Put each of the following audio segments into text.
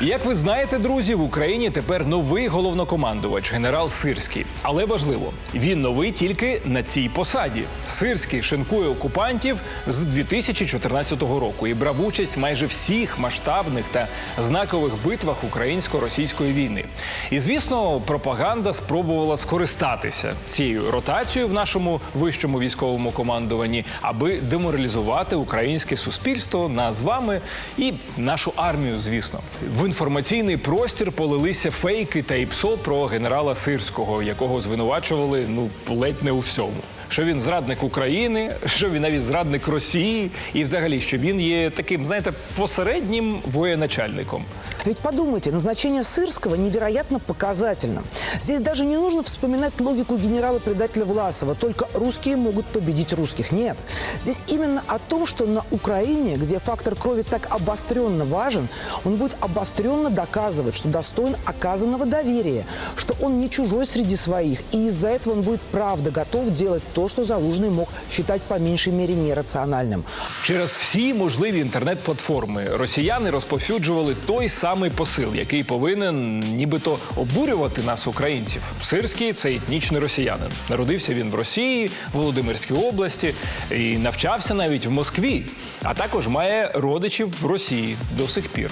Як ви знаєте, друзі, в Україні тепер новий головнокомандувач генерал Сирський. Але важливо, він новий тільки на цій посаді. Сирський шинкує окупантів з 2014 року і брав участь майже всіх масштабних та знакових битвах українсько-російської війни. І звісно, пропаганда спробувала скористатися цією ротацією в нашому вищому військовому командуванні, аби деморалізувати українське суспільство, нас з вами і нашу армію, звісно. Інформаційний простір полилися фейки та іпсо про генерала Сирського, якого звинувачували ну ледь не у всьому. Що він зрадник України, що він навіть зрадник Росії, і взагалі, що він є таким, знаєте, посереднім воєначальником. Ведь подумайте, назначение Сырского невероятно показательно. Здесь даже не нужно вспоминать логику генерала-предателя Власова, только русские могут победить русских. Нет. Здесь именно о том, что на Украине, где фактор крови так обостренно важен, он будет обостренно доказывать, что достоин оказанного доверия, что он не чужой среди своих, и из-за этого он будет правда готов делать то, что Залужный мог считать по меньшей мере нерациональным. Через всі можливі інтернет-платформи росіяни розповсюджували той самий посил, який повинен нібито обурювати нас, українців. Сирський це етнічний росіянин. Народився він в Росії, в Володимирській області і навчався навіть в Москві, а також має родичів в Росії до сих пір.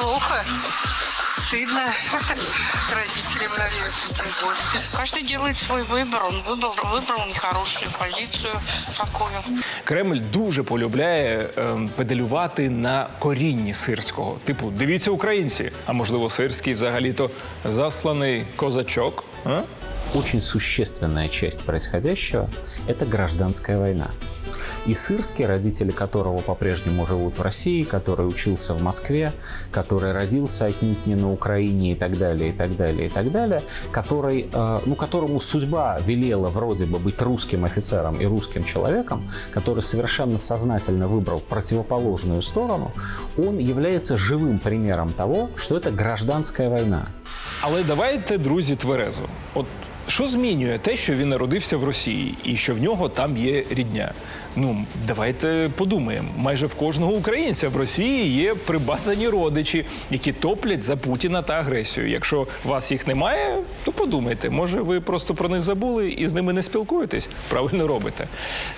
Плохо Стыдно. Родителям, наверное, тем более. Каждый делает свой выбор. Он выбрал, выбрал нехорошую позицию такую. Кремль дуже полюбляє ем, педалювати на корінні сирського. Типу, дивіться українці, а можливо, сирський взагалі-то засланий козачок. А? Очень существенная часть происходящего – это гражданская война. И Сырский, родители которого по-прежнему живут в России, который учился в Москве, который родился отнюдь не на Украине и так далее, и так далее, и так далее, который, э, ну, которому судьба велела вроде бы быть русским офицером и русским человеком, который совершенно сознательно выбрал противоположную сторону, он является живым примером того, что это гражданская война. Але давайте, друзі, тверезо. От що змінює те, що він народився в Росії і що в нього там є рідня? Ну, давайте подумаємо. Майже в кожного українця в Росії є прибазані родичі, які топлять за Путіна та агресію. Якщо вас їх немає, то подумайте, може ви просто про них забули і з ними не спілкуєтесь? Правильно робите.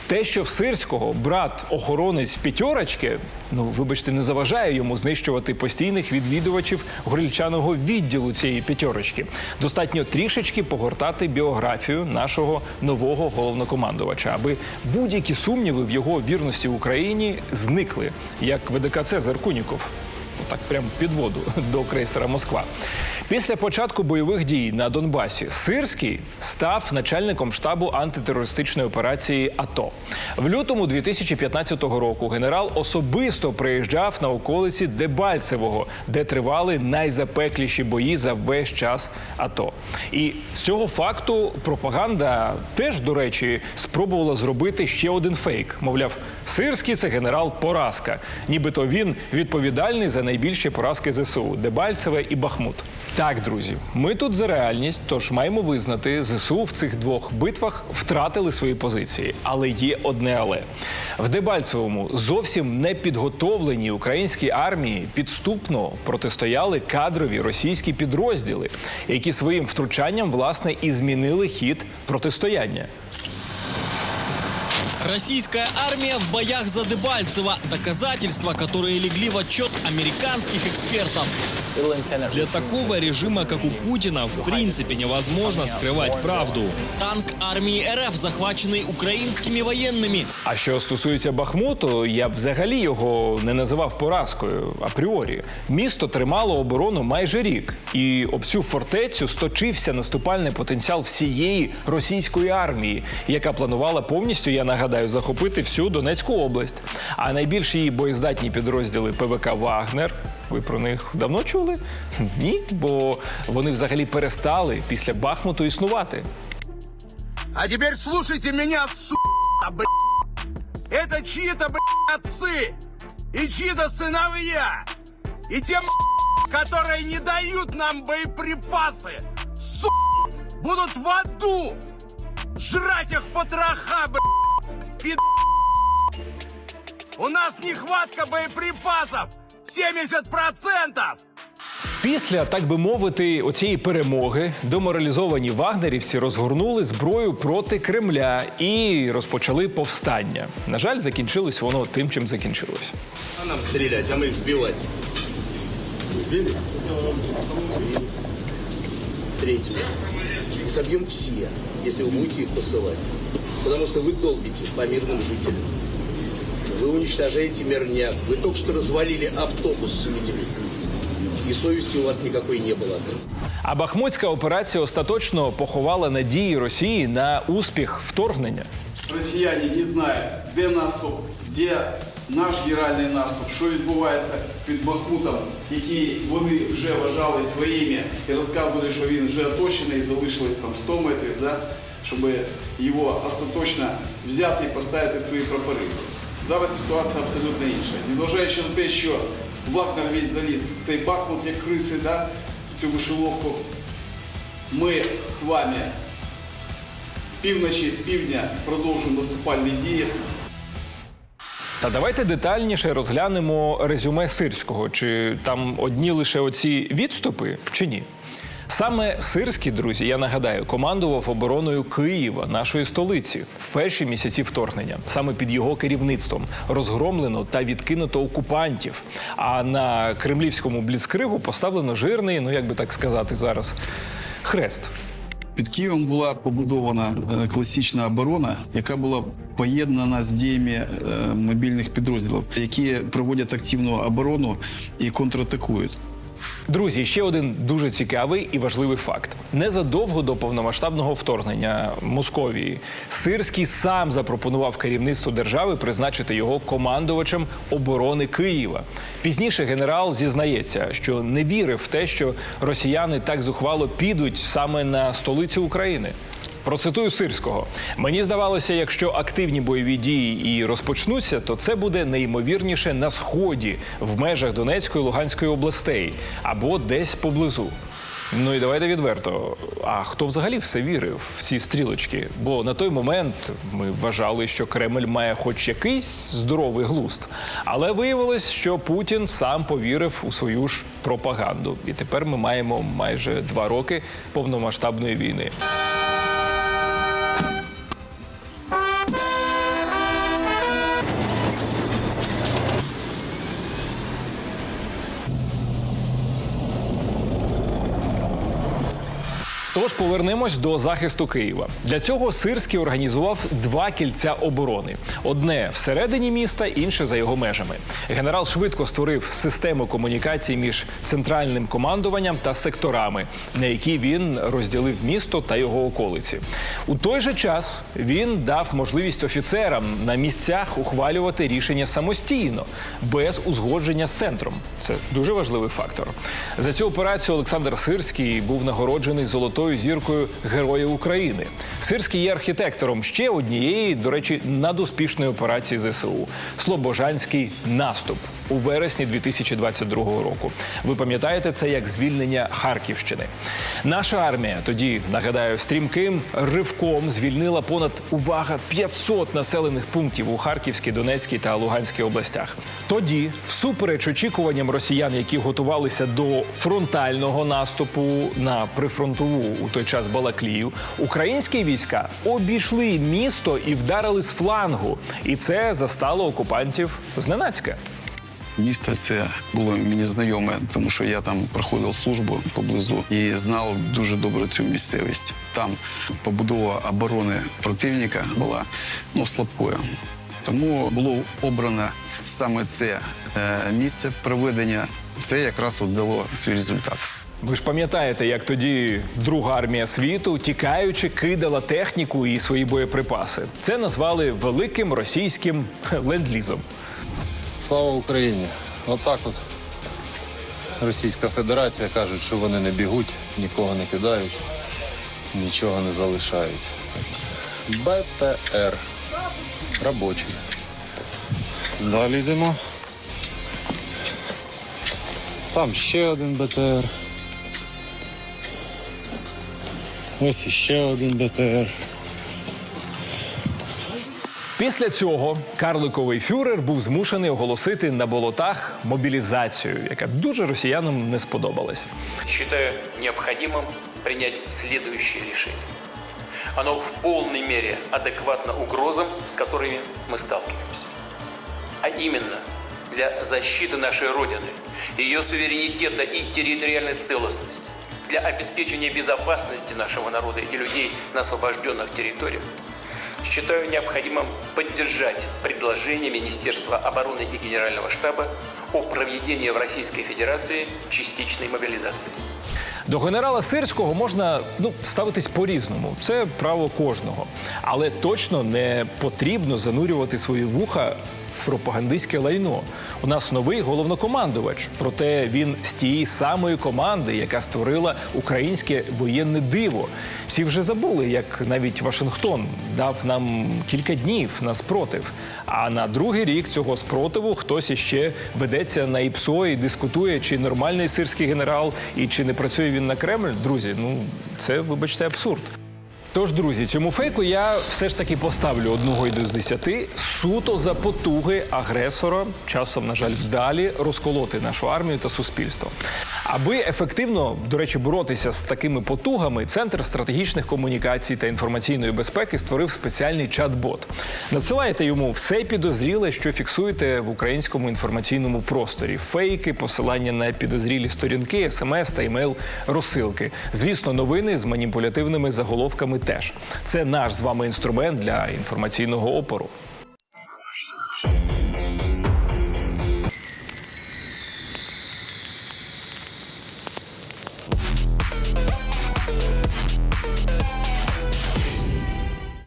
Те, що в Сирського брат охоронець п'ятерочки, ну вибачте, не заважає йому знищувати постійних відвідувачів грильчаного відділу цієї п'ятерочки. Достатньо трішечки погортати біографію нашого нового головнокомандувача, аби будь-які сумніви в його вірності Україні зникли, як ВДК Цезар Куніков. Так прямо під воду до крейсера Москва. Після початку бойових дій на Донбасі Сирський став начальником штабу антитерористичної операції АТО. В лютому 2015 року генерал особисто приїжджав на околиці Дебальцевого, де тривали найзапекліші бої за весь час АТО. І з цього факту пропаганда теж, до речі, спробувала зробити ще один фейк. Мовляв, Сирський це генерал поразка. Нібито він відповідальний за найбільші поразки ЗСУ Дебальцеве і Бахмут. Так, друзі, ми тут за реальність, тож маємо визнати, ЗСУ в цих двох битвах втратили свої позиції. Але є одне але в Дебальцевому зовсім не підготовлені українській армії підступно протистояли кадрові російські підрозділи, які своїм втручанням власне і змінили хід протистояння. Российская армия в боях за Дебальцево. Доказательства, которые легли в отчет американских экспертов. Для такого режима, как у Путина, в принципе невозможно скрывать правду. Танк армии РФ, захваченный украинскими военными. А що стосується Бахмуту, я б взагалі його не називав поразкою апріорі. Місто тримало оборону майже рік, і об цю фортецю сточився наступальний потенціал всієї російської армії, яка планувала повністю, я нагадаю, захопити всю Донецьку область. А найбільш її боєздатні підрозділи ПВК Вагнер. Ви про них давно чули? Ні, бо вони взагалі перестали після Бахмуту існувати. А теперь слушайте меня, сука, блядь. Это чьи-то, блядь, отцы и чьи-то сыновья. И те, блядь, которые не дают нам боеприпасы, сука, будут в аду жрать их потроха, блядь, пид... У нас нехватка боеприпасов 70%! Після, так би мовити, оцієї перемоги деморалізовані вагнерівці розгорнули зброю проти Кремля і розпочали повстання. На жаль, закінчилось воно тим, чим закінчилось. А нам стрелять, а мы их сбивать. Сбили? Третью. И собьем все, если вы будете их посылать. Потому что вы долбите по мирным жителям. Вы уничтожаете мирняк. Вы только что развалили автобус с людьми. И совести у вас никакой не было. А Бахмутська операція остаточно поховала надії Росії на успіх вторгнення. Росіяни не знають, де наступ, де наш генеральний наступ, що відбувається під Бахмутом, який вони вже вважали своїми і розказували, що він вже оточений, залишилось там 100 метрів, да? щоб його остаточно взяти і поставити свої прапори. Зараз ситуація абсолютно інша. Незважаючи на те, що Вагнер весь заліз в цей Бахмут, як криси, да? цю вишивовку, ми з вами з півночі, з півдня продовжуємо наступальні дії. Та давайте детальніше розглянемо резюме Сирського. Чи там одні лише оці відступи, чи ні? Саме Сирський, друзі, я нагадаю, командував обороною Києва, нашої столиці, в перші місяці вторгнення. Саме під його керівництвом розгромлено та відкинуто окупантів. А на кремлівському бліцкригу поставлено жирний, ну як би так сказати зараз, хрест. Під Києвом була побудована е, класична оборона, яка була поєднана з діями е, мобільних підрозділів, які проводять активну оборону і контратакують. Друзі, ще один дуже цікавий і важливий факт: незадовго до повномасштабного вторгнення Московії Сирський сам запропонував керівництву держави призначити його командувачем оборони Києва. Пізніше генерал зізнається, що не вірив в те, що росіяни так зухвало підуть саме на столицю України. Процитую Сирського. Мені здавалося, якщо активні бойові дії і розпочнуться, то це буде найімовірніше на сході, в межах Донецької Луганської областей або десь поблизу. Ну і давайте відверто. А хто взагалі все вірив в ці стрілочки? Бо на той момент ми вважали, що Кремль має хоч якийсь здоровий глузд. Але виявилось, що Путін сам повірив у свою ж пропаганду. І тепер ми маємо майже два роки повномасштабної війни. Тож повернемось до захисту Києва. Для цього Сирський організував два кільця оборони: одне всередині міста, інше за його межами. Генерал швидко створив систему комунікації між центральним командуванням та секторами, на які він розділив місто та його околиці. У той же час він дав можливість офіцерам на місцях ухвалювати рішення самостійно, без узгодження з центром. Це дуже важливий фактор. За цю операцію Олександр Сирський був нагороджений золотою зіркою Героя України. Сирський є архітектором ще однієї, до речі, надуспішної операції ЗСУ Слобожанський наступ у вересні 2022 року. Ви пам'ятаєте це як звільнення Харківщини? Наша армія тоді нагадаю стрімким ривком звільнила понад увага 500 населених пунктів у Харківській, Донецькій та Луганській областях. Тоді, всупереч очікуванням росіян, які готувалися до фронтального наступу на прифронтову у той час Балаклію, українські війська обійшли місто і вдарили з флангу. І це застало окупантів зненацька. Місто це було мені знайоме, тому що я там проходив службу поблизу і знав дуже добре цю місцевість. Там побудова оборони противника була ну, слабкою. Тому було обрано саме це е, місце проведення. Це якраз от дало свій результат. Ви ж пам'ятаєте, як тоді Друга армія світу, тікаючи, кидала техніку і свої боєприпаси. Це назвали великим російським ленд-лізом. Слава Україні! Отак от Російська Федерація кажуть, що вони не бігуть, нікого не кидають, нічого не залишають. БТР. Робочий. Далі йдемо. Там ще один БТР. Ось іще один БТР. Після цього карликовий фюрер був змушений оголосити на болотах мобілізацію, яка дуже росіянам не сподобалась. считаю необходимым принять следующее решение. Оно в полной мере адекватно угрозам, с которыми мы сталкиваемся. А именно, для защиты нашей Родины, ее суверенитета и территориальной целостности, для обеспечения безопасности нашего народа и людей на освобожденных территориях, считаю необходимым поддержать предложение Министерства обороны и Генерального штаба о проведении в Российской Федерации частичной мобилизации. До генерала Сирського можна ну ставитись по-різному. Це право кожного. Але точно не потрібно занурювати свої вуха пропагандистське лайно. У нас новий головнокомандувач, проте він з тієї самої команди, яка створила українське воєнне диво. Всі вже забули, як навіть Вашингтон дав нам кілька днів на спротив. А на другий рік цього спротиву хтось іще ведеться на ІПСО і дискутує, чи нормальний сирський генерал і чи не працює він на Кремль. Друзі, ну це вибачте абсурд. Тож, друзі, цьому фейку я все ж таки поставлю одного й до з десяти суто за потуги агресора, часом, на жаль, вдалі розколоти нашу армію та суспільство. Аби ефективно, до речі, боротися з такими потугами, центр стратегічних комунікацій та інформаційної безпеки створив спеціальний чат-бот. Надсилаєте йому все підозріле, що фіксуєте в українському інформаційному просторі: фейки, посилання на підозрілі сторінки, смс та імейл розсилки. Звісно, новини з маніпулятивними заголовками теж. Це наш з вами інструмент для інформаційного опору.